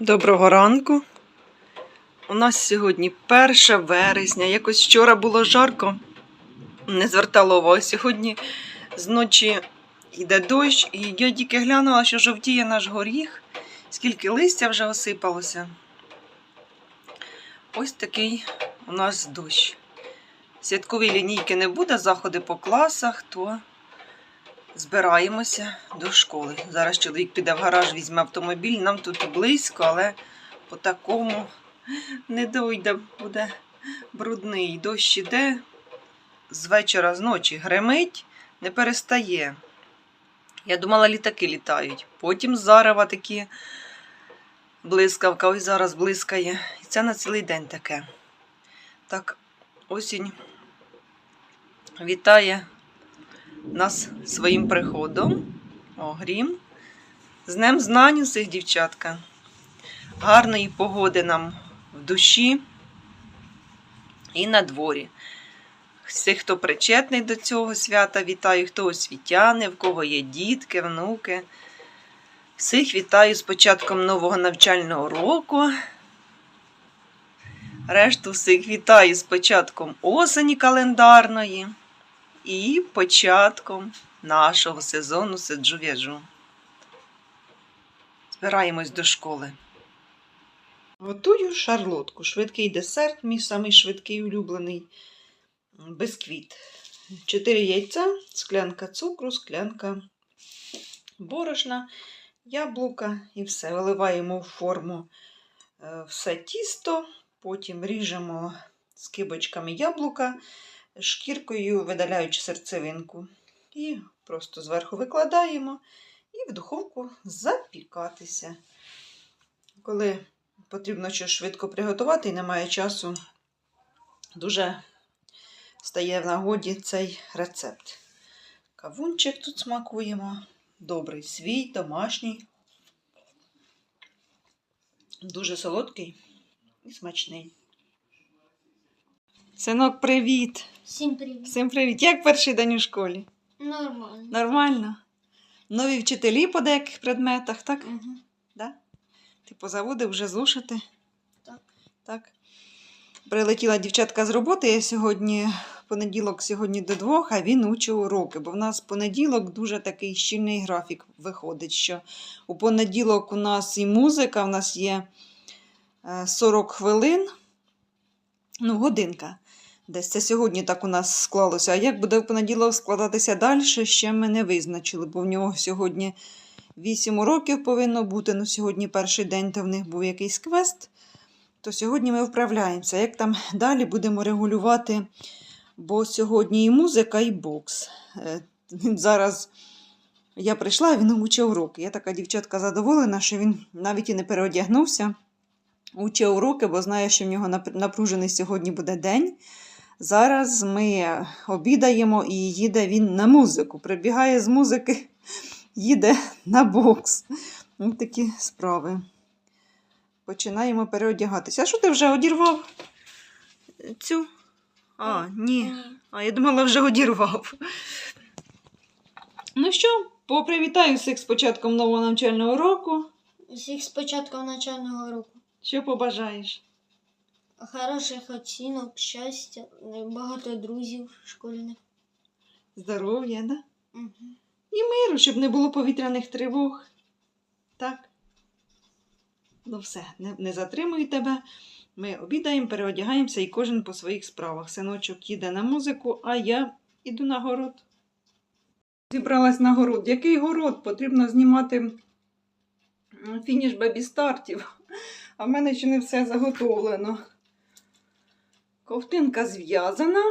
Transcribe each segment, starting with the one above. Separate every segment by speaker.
Speaker 1: Доброго ранку. У нас сьогодні 1 вересня. Якось вчора було жарко, не звертало увагу. Сьогодні зночі йде дощ, і я тільки глянула, що жовтіє наш горіх, скільки листя вже осипалося. Ось такий у нас дощ. Святкової лінійки не буде, заходи по класах, то збираємося до школи. Зараз чоловік піде в гараж, візьме автомобіль. Нам тут близько, але по такому не дойде, буде брудний. Дощ іде з вечора, з ночі гремить, не перестає. Я думала, літаки літають. Потім зарева такі блискавка, ось зараз блискає. І це на цілий день таке. Так, осінь вітає нас своїм приходом. О. З Днем знань усіх дівчатка. Гарної погоди нам в душі і на дворі. Всіх, хто причетний до цього свята, вітаю, хто освітяни, в кого є дітки, внуки. Всіх вітаю з початком нового навчального року. Решту всіх вітаю з початком осені календарної і початком нашого сезону сиджу-в'яжу. Збираємось до школи. Готую шарлотку. Швидкий десерт, мій самий швидкий улюблений бисквіт. 4 яйця, склянка цукру, склянка борошна, яблука і все. Виливаємо в форму е, все тісто, потім ріжемо скибочками яблука шкіркою видаляючи серцевинку. І просто зверху викладаємо і в духовку запікатися. Коли потрібно щось швидко приготувати і немає часу, дуже стає в нагоді цей рецепт. Кавунчик тут смакуємо. Добрий свій, домашній. Дуже солодкий і смачний. Синок, привіт!
Speaker 2: Всім привіт.
Speaker 1: Всім привіт! Як перший день у школі?
Speaker 2: Нормально.
Speaker 1: Нормально? Нові вчителі по деяких предметах, так?
Speaker 2: Угу.
Speaker 1: Да? Ти позаводив вже зушити?
Speaker 2: Так.
Speaker 1: Так. Прилетіла дівчатка з роботи. Я сьогодні понеділок сьогодні до двох, а він учить уроки, бо в нас понеділок дуже такий щільний графік виходить, що у понеділок у нас і музика, у нас є е, 40 хвилин, ну, годинка. Десь це сьогодні так у нас склалося. А як буде в понеділок складатися далі, ще ми не визначили, бо в нього сьогодні 8 уроків повинно бути. Ну, сьогодні перший день, то в них був якийсь квест. То сьогодні ми вправляємося. Як там далі будемо регулювати, бо сьогодні і музика, і бокс. Е, Зараз я прийшла, він учить уроки. Я така дівчатка задоволена, що він навіть і не переодягнувся. Учить уроки, бо знає, що в нього напружений сьогодні буде день. Зараз ми обідаємо і їде він на музику. Прибігає з музики, їде на бокс. Ось такі справи. Починаємо переодягатися. А що ти вже одірвав? Цю? А, ні. А я думала, вже одірвав. Ну що, попривітаю всіх з початком нового навчального року.
Speaker 2: Всіх з початком навчального року.
Speaker 1: Що побажаєш?
Speaker 2: Хороших оцінок, щастя, багато друзів школьних.
Speaker 1: Здоров'я, да?
Speaker 2: Угу.
Speaker 1: І миру, щоб не було повітряних тривог. Так. Ну все, не, не затримую тебе. Ми обідаємо, переодягаємося і кожен по своїх справах. Синочок їде на музику, а я іду на город. Зібралась на город. Який город? Потрібно знімати фініш бебі-стартів. А в мене ще не все заготовлено. Ковтинка зв'язана,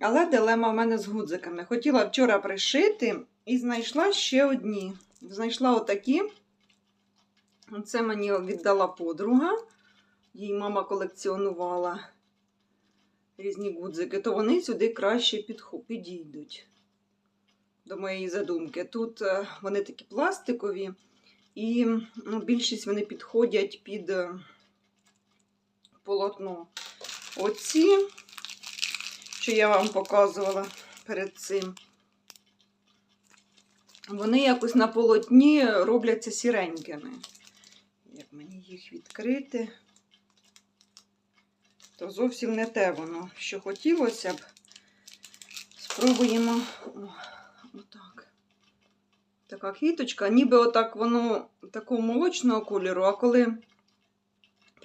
Speaker 1: але дилема в мене з гудзиками. Хотіла вчора пришити і знайшла ще одні. Знайшла отакі. Це мені віддала подруга. Їй мама колекціонувала різні гудзики, то вони сюди краще підійдуть до моєї задумки. Тут е, вони такі пластикові, і ну, більшість вони підходять під е, полотно. Оці, що я вам показувала перед цим, вони якось на полотні робляться сіренькими. Як мені їх відкрити? То зовсім не те воно, що хотілося б. Спробуємо О, отак. Така квіточка, ніби отак воно такого молочного кольору, а коли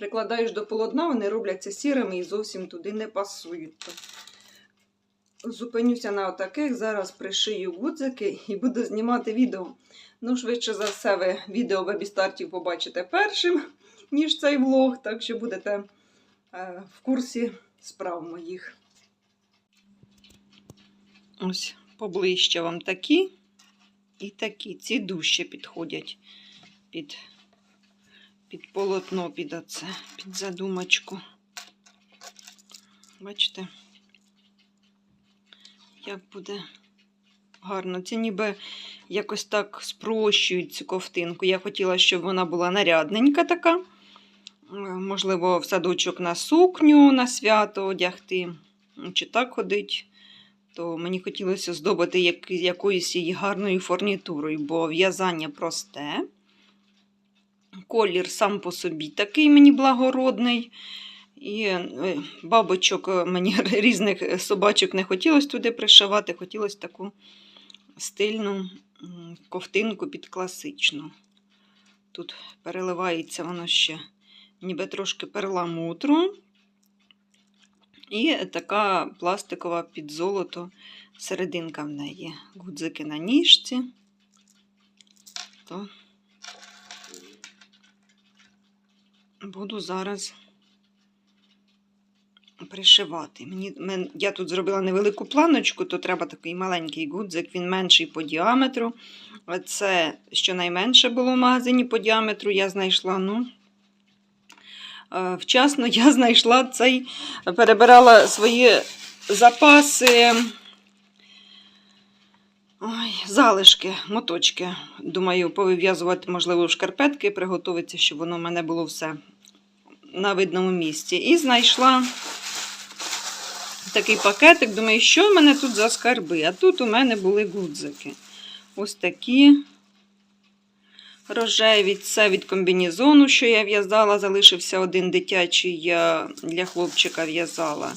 Speaker 1: прикладаєш до полотна, вони робляться сірими і зовсім туди не пасують. Зупинюся на отаких, зараз пришию гудзики і буду знімати відео. Ну, швидше за все, ви відео вебістартів побачите першим, ніж цей влог, так що будете е, в курсі справ моїх. Ось поближче вам такі і такі. Ці дужче підходять під, під полотно, під оце, під задумочку. Бачите? Як буде гарно. Це ніби якось так спрощують цю ковтинку. Я хотіла, щоб вона була нарядненька така. Можливо, в садочок на сукню на свято одягти, чи так ходить. То мені хотілося здобати як, якоюсь її гарною фурнітурою, бо в'язання просте. Колір сам по собі такий мені благородний. І е, бабочок е, мені різних собачок не хотілося туди пришивати, хотілося таку стильну ковтинку під класичну. Тут переливається воно ще ніби трошки перламутру. І така пластикова під золото серединка в неї. Гудзики на ніжці. То буду зараз пришивати. Мені, мен- я тут зробила невелику планочку, то треба такий маленький гудзик, він менший по діаметру. Це щонайменше було в магазині по діаметру, я знайшла. ну, е, Вчасно я знайшла цей, перебирала свої запаси. Ой, залишки, моточки. Думаю, повив'язувати, можливо, в шкарпетки, приготуватися, щоб воно в мене було все на видному місці. І знайшла такий пакетик. Думаю, що в мене тут за скарби? А тут у мене були гудзики. Ось такі рожеві. Це від комбінезону, що я в'язала. Залишився один дитячий, я для хлопчика в'язала.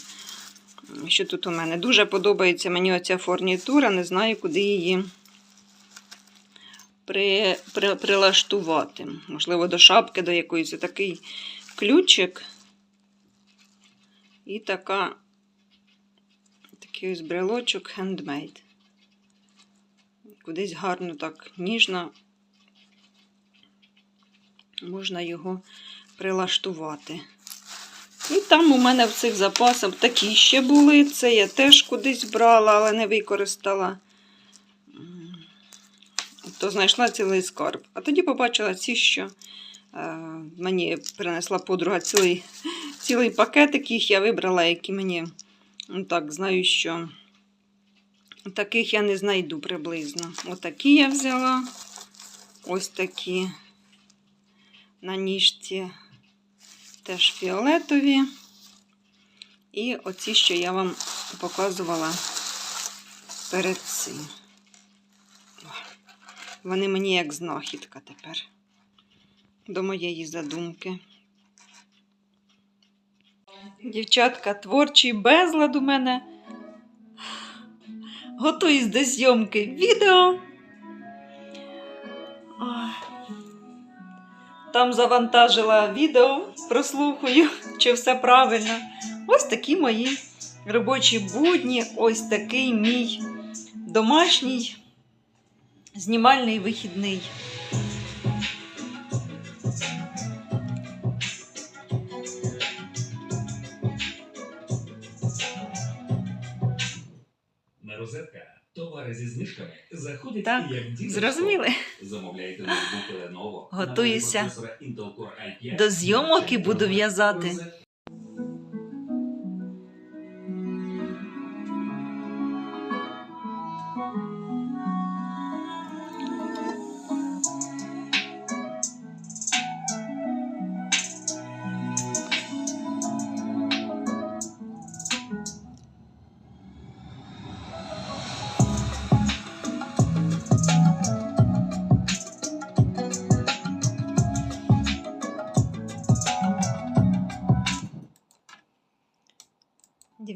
Speaker 1: Що тут у мене? Дуже подобається мені оця фурнітура, не знаю, куди її при, при, прилаштувати. Можливо, до шапки, до якоїсь такий ключик. І така, такий ось брелочок handmade. Кудись гарно так ніжно можна його прилаштувати. І там у мене в цих запасах такі ще були. Це я теж кудись брала, але не використала. То знайшла цілий скарб. А тоді побачила ці, що мені принесла подруга цілий, цілий пакетик їх я вибрала, які мені ну, так, знаю, що таких я не знайду приблизно. Отакі я взяла. Ось такі на ніжці теж фіолетові. І оці, що я вам показувала перед цим. Вони мені як знахідка тепер до моєї задумки. Дівчатка, творчий безлад у мене. Готуюсь до зйомки відео. Там завантажила відео, прослухаю, чи все правильно. Ось такі мої робочі будні, ось такий мій домашній знімальний вихідний.
Speaker 3: Знижками заходять
Speaker 1: Так,
Speaker 3: як діти.
Speaker 1: Зрозуміли?
Speaker 3: Замовляйте ноутбук Lenovo.
Speaker 1: Готуюся
Speaker 3: на процесора Intel Core i5.
Speaker 1: до зйомок і буду в'язати.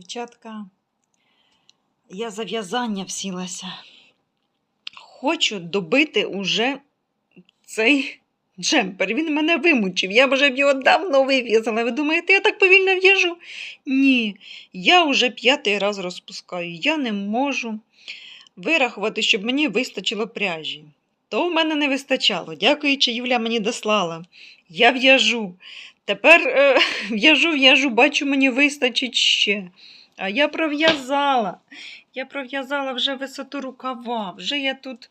Speaker 1: Дівчатка, я за в'язання всілася. Хочу добити уже цей джемпер. Він мене вимучив. Я вже б його давно вив'язала. Ви думаєте, я так повільно в'яжу? Ні, я вже п'ятий раз розпускаю. Я не можу вирахувати, щоб мені вистачило пряжі. То в мене не вистачало. Дякуючи, Юля мені дослала. Я в'яжу. Тепер е, в'яжу, в'яжу, бачу, мені вистачить ще. А я пров'язала. Я пров'язала вже висоту рукава, вже я тут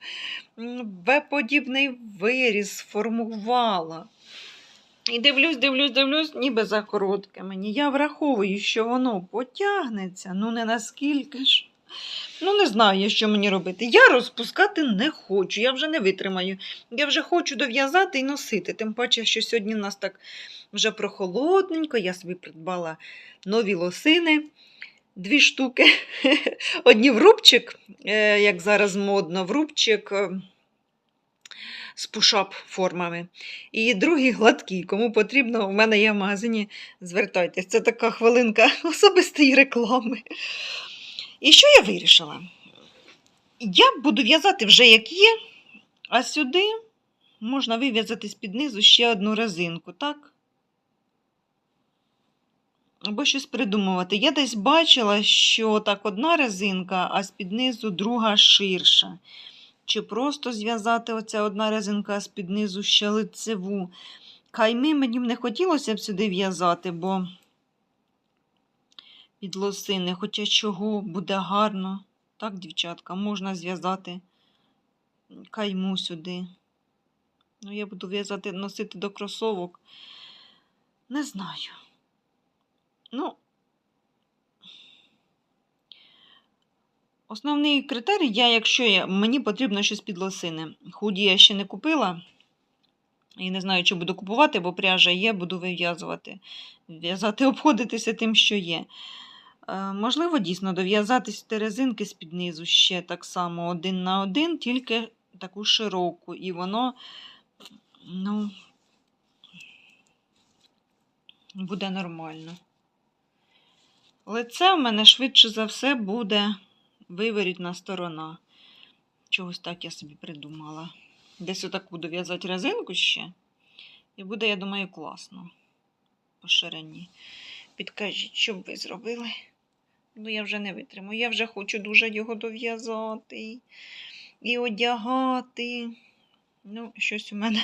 Speaker 1: В-подібний виріз сформувала. І дивлюсь, дивлюсь, дивлюсь, ніби за коротке мені. Я враховую, що воно потягнеться, ну не наскільки ж. Ну, не знаю, що мені робити. Я розпускати не хочу, я вже не витримаю. Я вже хочу дов'язати і носити. Тим паче, що сьогодні в нас так вже прохолодненько, я собі придбала нові лосини. Дві штуки. Одні в рубчик, е, як зараз модно, в рубчик е, з пушап формами. І другі гладкі. Кому потрібно, у мене є в магазині. Звертайтесь, це така хвилинка особистої реклами. І що я вирішила? Я буду в'язати вже як є, а сюди можна вив'язати з-під низу ще одну резинку, так? Або щось придумувати. Я десь бачила, що так одна резинка, а з-під низу друга ширша. Чи просто зв'язати оця одна резинка, а з-під низу ще лицеву. Кайми мені б не хотілося б сюди в'язати, бо під лосини, хоча чого буде гарно. Так, дівчатка, можна зв'язати кайму сюди. Ну, я буду в'язати, носити до кросовок. Не знаю. Ну, основний критерій, я, якщо я, мені потрібно щось під лосини. Худі я ще не купила. І не знаю, чи буду купувати, бо пряжа є, буду вив'язувати. В'язати, обходитися тим, що є. Е, можливо, дійсно дов'язатись резинки з-під низу ще так само один на один, тільки таку широку. І воно, ну, буде нормально. Лице в мене швидше за все буде виворітна сторона. Чогось так я собі придумала. Десь отак буду в'язати резинку ще. І буде, я думаю, класно. По ширині. Підкажіть, що б ви зробили? Ну, я вже не витримаю. Я вже хочу дуже його дов'язати і одягати. Ну, щось у мене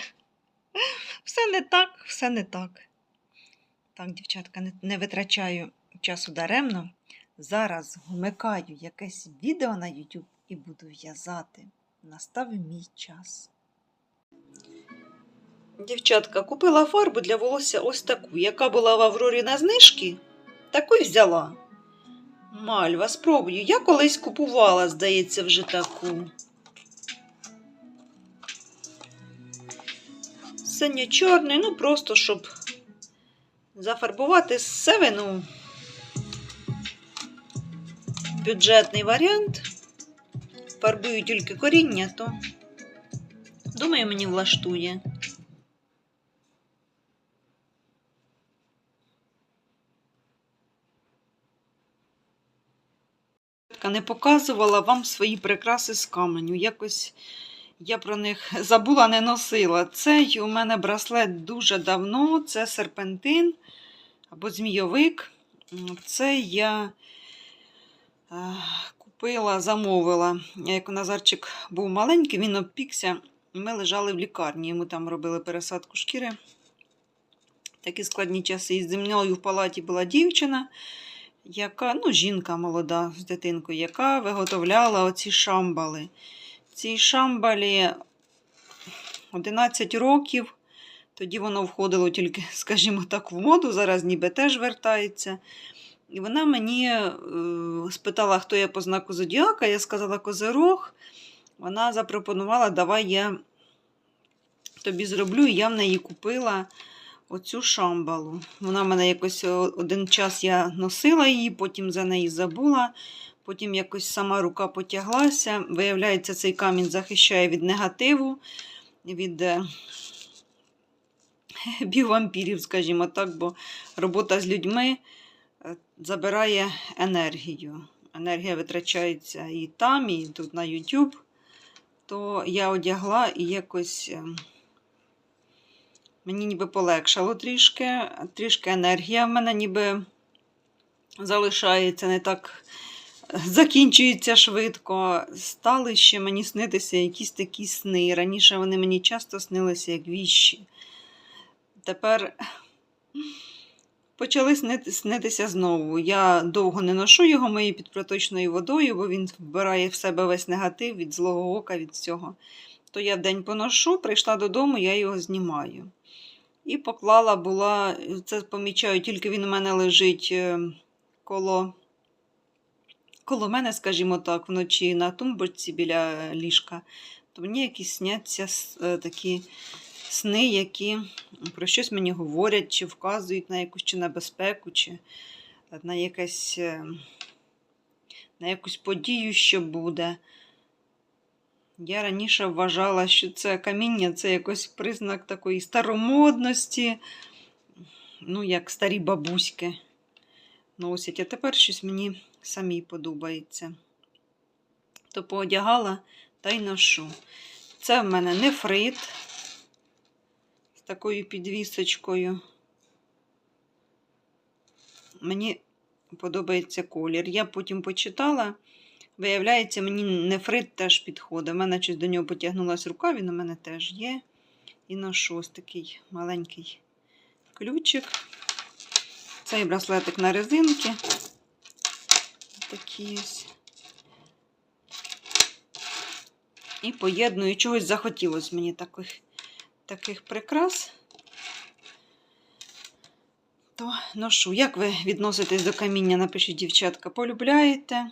Speaker 1: все не так, все не так. Так, дівчатка, не витрачаю часу даремно. Зараз вмикаю якесь відео на YouTube і буду в'язати. Настав мій час. Дівчатка, купила фарбу для волосся ось таку, яка була в Аврорі на знижки, таку й взяла. Мальва, спробую. Я колись купувала, здається, вже таку. Синьо-чорний, ну просто щоб зафарбувати севину. Бюджетний варіант. Фарбую тільки коріння, то думаю, мені влаштує. Не показувала вам свої прикраси з каменю. Якось я про них забула, не носила. Цей у мене браслет дуже давно, це серпентин або змійовик. Це я купила, замовила. Як Назарчик був маленький, він обпікся. Ми лежали в лікарні. Йому там робили пересадку шкіри. Такі складні часи. І зі мною в палаті була дівчина, яка, ну, жінка молода з дитинкою, яка виготовляла оці шамбали. Ці шамбалі 11 років. Тоді воно входило тільки, скажімо так, в моду, зараз ніби теж вертається. І вона мені е, спитала, хто я по знаку Зодіака. Я сказала Козирог. Вона запропонувала, давай я тобі зроблю, і я в неї купила оцю шамбалу. Вона в мене якось один час я носила її, потім за неї забула. Потім якось сама рука потяглася. Виявляється, цей камінь захищає від негативу, від е, біовампірів, скажімо так, бо робота з людьми е, забирає енергію. Енергія витрачається і там, і тут на YouTube. То я одягла і якось е, мені ніби полегшало трішки, трішки енергія в мене ніби залишається не так закінчується швидко. Стали ще мені снитися якісь такі сни. Раніше вони мені часто снилися як віщі. Тепер почали снитися знову. Я довго не ношу його мию під проточною водою, бо він вбирає в себе весь негатив від злого ока, від всього. То я вдень поношу, прийшла додому, я його знімаю. І поклала була, це помічаю, тільки він у мене лежить е, коло коло мене, скажімо так, вночі на тумбочці біля ліжка, то мені якісь сняться е, такі сни, які про щось мені говорять, чи вказують на якусь чи небезпеку, чи на якесь, е, на якусь подію, що буде. Я раніше вважала, що це каміння це якось признак такої старомодності, ну, як старі бабуськи носять, а тепер щось мені самій подобається. То поодягала та й ношу. Це в мене нефрит такою підвісочкою. Мені подобається колір. Я потім почитала. Виявляється, мені нефрит теж підходить. У мене щось до нього потягнулася рука, він у мене теж є. І ношу ось такий маленький ключик. Цей браслетик на резинки. Такі ось. І поєдную, чогось захотілося мені таких, таких прикрас. То ношу. Як ви відноситесь до каміння? Напишіть, дівчатка, полюбляєте?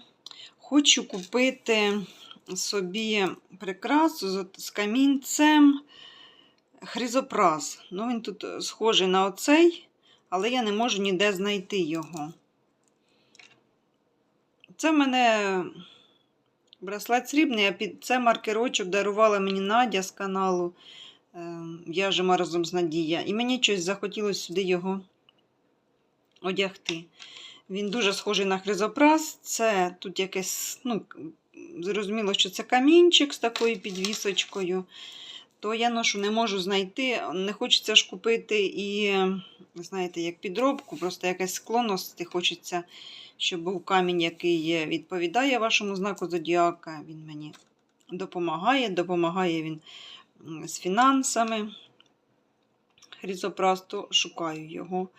Speaker 1: Хочу купити собі прикрасу з, камінцем хризопраз. Ну, він тут схожий на оцей, але я не можу ніде знайти його. Це в мене браслет срібний, а під це маркерочок дарувала мені Надя з каналу В'яжемо разом з Надія. І мені щось захотілося сюди його одягти. Він дуже схожий на хризопраз. Це тут якесь, ну, зрозуміло, що це камінчик з такою підвісочкою. То я ношу не можу знайти. Не хочеться ж купити і, знаєте, як підробку, просто якесь скло носити. Хочеться, щоб був камінь, який відповідає вашому знаку зодіака. Він мені допомагає, допомагає він з фінансами. Хризопраз, то шукаю його.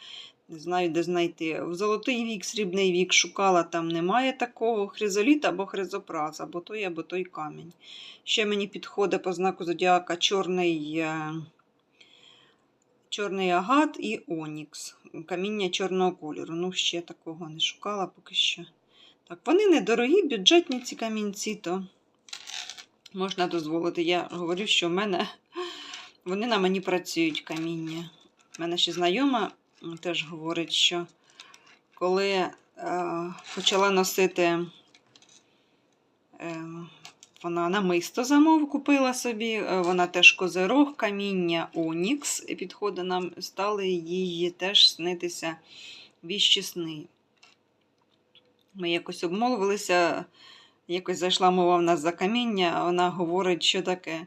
Speaker 1: Не знаю, де знайти. В золотий вік, срібний вік шукала, там немає такого. Хризоліт або хризопраз, або той, або той камінь. Ще мені підходить по знаку зодіака чорний, е, чорний агат і онікс. Каміння чорного кольору. Ну, ще такого не шукала поки що. Так, вони недорогі, бюджетні ці камінці, то можна дозволити. Я говорю, що в мене вони на мені працюють каміння. У мене ще знайома теж говорить, що коли е, почала носити, е, вона намисто замов купила собі, е, вона теж козирог, каміння Онікс, і підходи нам стали їй теж снитися віщі сни. Ми якось обмовилися, якось зайшла мова в нас за каміння, а вона говорить, що таке.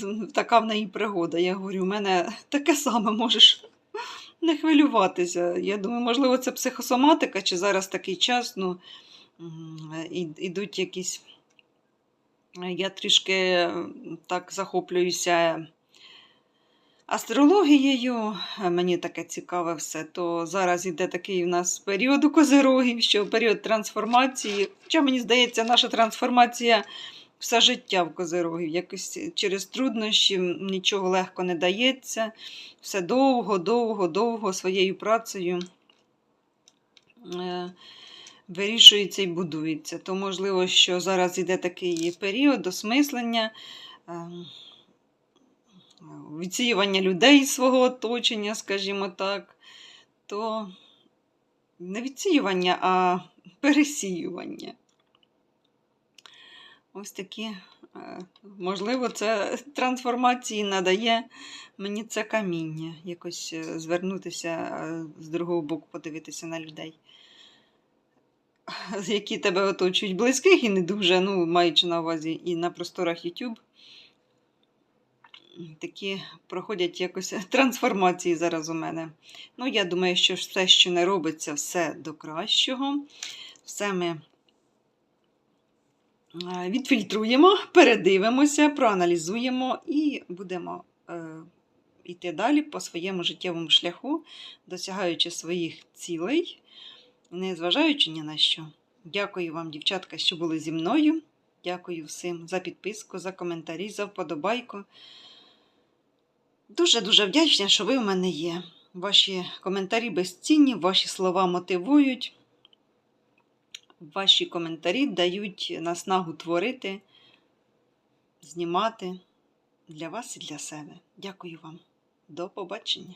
Speaker 1: Така в неї пригода. Я говорю, у мене таке саме можеш не хвилюватися. Я думаю, можливо, це психосоматика, чи зараз такий час, ну, ідуть якісь. Я трішки так захоплююся астрологією, е, мені таке цікаве все. То зараз іде такий у нас період у козирогів, що період трансформації. Хоча мені здається, наша трансформація все життя в козирогів. Якось через труднощі нічого легко не дається. Все довго, довго, довго своєю працею е, вирішується і будується. То, можливо, що зараз іде такий період осмислення, е, відсіювання людей свого оточення, скажімо так, то не відсіювання, а пересіювання. Ось такі, е, можливо, це трансформації надає мені це каміння, якось е, звернутися е, з другого боку, подивитися на людей, які тебе оточують близьких і не дуже, ну, маючи на увазі і на просторах YouTube. Такі проходять якось трансформації зараз у мене. Ну, я думаю, що все, що не робиться, все до кращого. Все ми е, відфільтруємо, передивимося, проаналізуємо і будемо е, йти далі по своєму життєвому шляху, досягаючи своїх цілей, не зважаючи ні на що. Дякую вам, дівчатка, що були зі мною. Дякую всім за підписку, за коментарі, за вподобайку. Дуже-дуже вдячна, що ви в мене є. Ваші коментарі безцінні, ваші слова мотивують. Ваші коментарі дають наснагу творити, знімати для вас і для себе. Дякую вам. До побачення!